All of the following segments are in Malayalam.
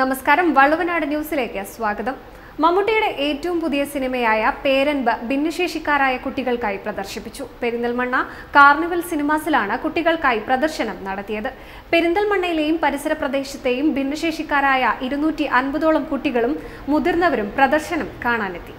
നമസ്കാരം. വള്ളുവനാട് ന്യൂസിലേക്ക് സ്വാഗതം. മമ്മൂട്ടിയുടെ ഏറ്റവും പുതിയ സിനിമയായ പേരൻപ് ഭിന്നശേഷിക്കാരായ കുട്ടികൾക്കായി പ്രദർശിപ്പിച്ചു. പെരിന്തൽമണ്ണ കാർണിവൽ സിനിമാസിലാണ് കുട്ടികൾക്കായി പ്രദർശനം നടത്തിയത്. പെരിന്തൽമണ്ണയിലെയും പരിസര പ്രദേശത്തെയും ഭിന്നശേഷിക്കാരായ ഇരുന്നൂറ്റി അൻപതോളം കുട്ടികളും മുതിർന്നവരും പ്രദർശനം കാണാനെത്തി.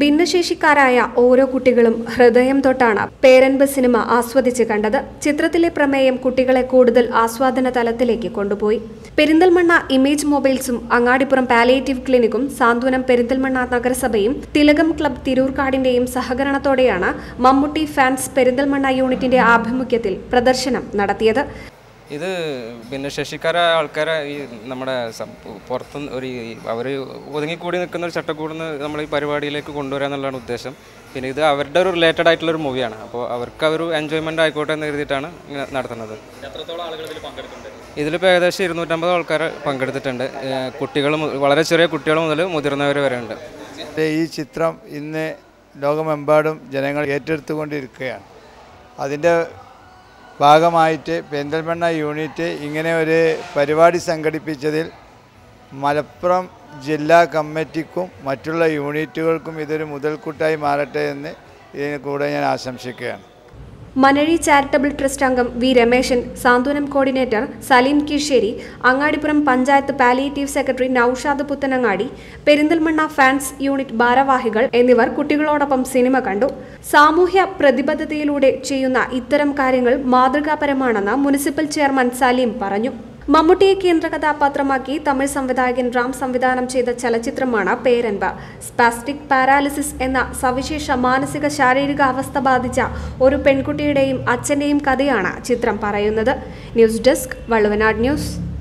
ഭിന്നശേഷിക്കാരായ ഓരോ കുട്ടികളും ഹൃദയം തൊട്ടാണ് പേരൻപ് സിനിമ ആസ്വദിച്ച് കണ്ടത്. ചിത്രത്തിലെ പ്രമേയം കുട്ടികളെ കൂടുതൽ ആസ്വാദന തലത്തിലേക്ക് കൊണ്ടുപോയി. പെരിന്തൽമണ്ണ ഇമേജ് മൊബൈൽസും അങ്ങാടിപ്പുറം പാലിയേറ്റീവ് ക്ലിനിക്കും സാന്ത്വനം പെരിന്തൽമണ്ണ നഗരസഭയും തിലകം ക്ലബ് തിരൂർക്കാടിന്റെയും സഹകരണത്തോടെയാണ് മമ്മൂട്ടി ഫാൻസ് പെരിന്തൽമണ്ണ യൂണിറ്റിന്റെ ആഭിമുഖ്യത്തിൽ പ്രദർശനം നടത്തിയത്. ഇത് ഭിന്നശേഷിക്കാരായ ആൾക്കാരെ ഈ നമ്മുടെ പുറത്തു പുറത്ത് ഒരു അവർ ഒതുങ്ങിക്കൂടി നിൽക്കുന്ന ഒരു ചട്ടക്കൂടുന്ന് നമ്മൾ ഈ പരിപാടിയിലേക്ക് കൊണ്ടുവരിക എന്നുള്ളതാണ് ഉദ്ദേശം. പിന്നെ ഇത് അവരുടെ ഒരു റിലേറ്റഡ് ആയിട്ടുള്ള ഒരു മൂവിയാണ് അപ്പോൾ അവർക്ക് ഒരു എൻജോയ്മെന്റ് ആയിക്കോട്ടെ എന്ന് കരുതിയിട്ടാണ് ഇങ്ങനെ നടത്തുന്നത്. ഇതിലിപ്പോൾ ഏകദേശം ഇരുന്നൂറ്റമ്പത് ആൾക്കാർ പങ്കെടുത്തിട്ടുണ്ട്. കുട്ടികൾ വളരെ ചെറിയ കുട്ടികൾ മുതൽ മുതിർന്നവർ വരെ ഉണ്ട്. ഈ ചിത്രം ഇന്ന് ലോകമെമ്പാടും ജനങ്ങൾ ഏറ്റെടുത്തുകൊണ്ടിരിക്കുകയാണ്. അതിന്റെ ഭാഗമായിട്ട് പെരിന്തൽമണ്ണ യൂണിറ്റ് ഇങ്ങനെ ഒരു പരിപാടി സംഘടിപ്പിച്ചതിൽ മലപ്പുറം ജില്ലാ കമ്മിറ്റിക്കും മറ്റുള്ള യൂണിറ്റുകൾക്കും ഇതൊരു മുതൽക്കൂട്ടായി മാറട്ടെ എന്ന് ഇതിന് കൂടെ ഞാൻ ആശംസിക്കുകയാണ്. മനഴി ചാരിറ്റബിൾ ട്രസ്റ്റ് അംഗം V Rameshan Santhwanam coordinator Saleem Kisheri Angadipuram panchayat palliative secretary Naushad Puthanangadi Perinthalmanna fans unit ഭാരവാഹികൾ എന്നിവർ കുട്ടികളോടൊപ്പം സിനിമ കണ്ടു. സാമൂഹ്യ പ്രതിബദ്ധതയിലൂടെ ചെയ്യുന്ന ഇത്തരം കാര്യങ്ങൾ മാതൃകാപരമാണെന്ന് മുനിസിപ്പൽ ചെയർമാൻ സലീം പറഞ്ഞു. മമ്മൂട്ടിയെ കേന്ദ്ര കഥാപാത്രമാക്കി തമിഴ് സംവിധായകൻ റാം സംവിധാനം ചെയ്ത ചലച്ചിത്രമാണ് പേരൻപ. സ്പാസ്റ്റിക് പാരാലിസിസ് എന്ന സവിശേഷ മാനസിക ശാരീരിക അവസ്ഥ ബാധിച്ച ഒരു പെൺകുട്ടിയുടെയും അച്ഛന്റെയും കഥയാണ് ചിത്രം പറയുന്നത്. News desk Valluvanad news.